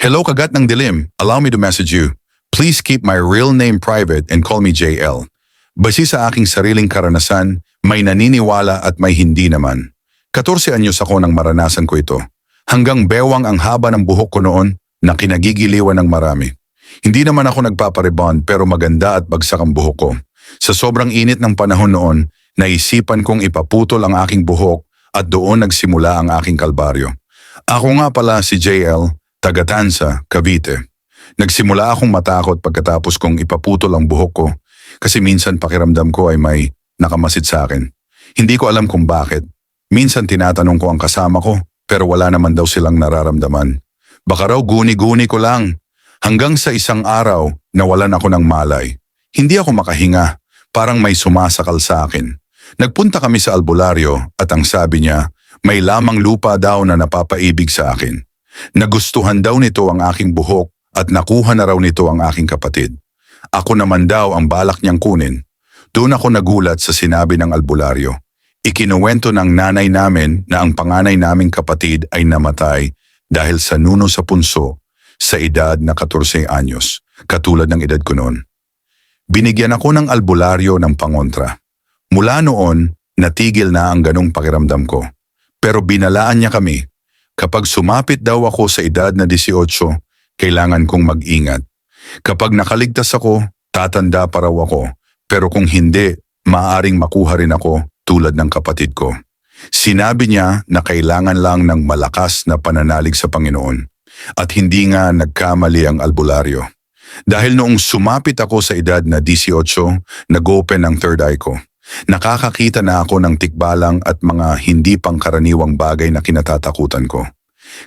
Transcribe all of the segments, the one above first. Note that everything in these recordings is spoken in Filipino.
Hello kagat ng dilim. Allow me to message you. Please keep my real name private and call me JL. Basi sa aking sariling karanasan, may naniniwala at may hindi naman. 14 anyos ako nang maranasan ko ito. Hanggang bewang ang haba ng buhok ko noon na kinagigiliwan ng marami. Hindi naman ako nagpaparebond pero maganda at bagsak ang buhok ko. Sa sobrang init ng panahon noon, naisipan kong ipaputol ang aking buhok at doon nagsimula ang aking kalbaryo. Ako nga pala si JL, taga Tansa, Cavite. Nagsimula akong matakot pagkatapos kong ipaputol ang buhok ko kasi minsan pakiramdam ko ay may nakamasid sa akin. Hindi ko alam kung bakit. Minsan tinatanong ko ang kasama ko pero wala naman daw silang nararamdaman. Baka raw guni-guni ko lang. Hanggang sa isang araw, nawalan ako ng malay. Hindi ako makahinga, parang may sumasakal sa akin. Nagpunta kami sa albularyo at ang sabi niya, may lamang lupa daw na napapaibig sa akin. Nagustuhan daw nito ang aking buhok at nakuha na raw nito ang aking kapatid. Ako naman daw ang balak niyang kunin. Doon ako nagulat sa sinabi ng albularyo. Ikinuwento ng nanay namin na ang panganay naming kapatid ay namatay dahil sa nuno sa punso sa edad na 14 anyos, katulad ng edad ko noon. Binigyan ako ng albularyo ng pangontra. Mula noon, natigil na ang ganong pakiramdam ko. Pero binalaan niya kami, kapag sumapit daw ako sa edad na 18, kailangan kong mag-ingat. Kapag nakaligtas ako, tatanda pa raw ako. Pero kung hindi, maaring makuha rin ako tulad ng kapatid ko. Sinabi niya na kailangan lang ng malakas na pananalig sa Panginoon at hindi nga nagkamali ang albularyo. Dahil noong sumapit ako sa edad na 18, nag-open ang third eye ko. Nakakakita na ako ng tikbalang at mga hindi pangkaraniwang bagay na kinatatakutan ko.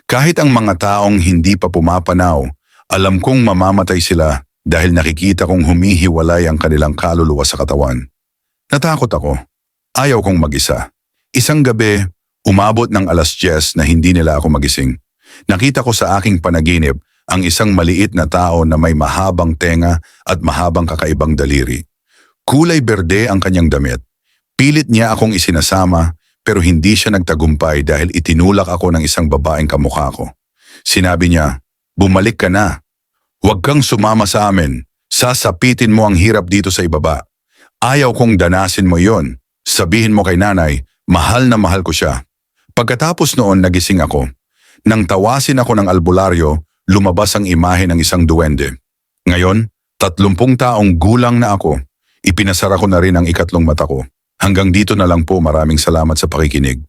Kahit ang mga taong hindi pa pumapanaw, alam kong mamamatay sila dahil nakikita kong humihiwalay ang kanilang kaluluwa sa katawan. Natakot ako. Ayaw kong mag-isa. Isang gabi, umabot ng alas 10 na hindi nila ako magising. Nakita ko sa aking panaginip ang isang maliit na tao na may mahabang tenga at mahabang kakaibang daliri. Kulay berde ang kanyang damit. Pilit niya akong isinasama pero hindi siya nagtagumpay dahil itinulak ako ng isang babaeng kamukha ko. Sinabi niya, bumalik ka na. Huwag kang sumama sa amin. Sasapitin mo ang hirap dito sa ibaba. Ayaw kong danasin mo yon. Sabihin mo kay nanay, mahal na mahal ko siya. Pagkatapos noon nagising ako. Nang tawasin ako ng albularyo, lumabas ang imahe ng isang duwende. Ngayon, tatlumpung taong gulang na ako. Ipinasara ko na rin ang ikatlong mata ko. Hanggang dito na lang po maraming salamat sa pakikinig.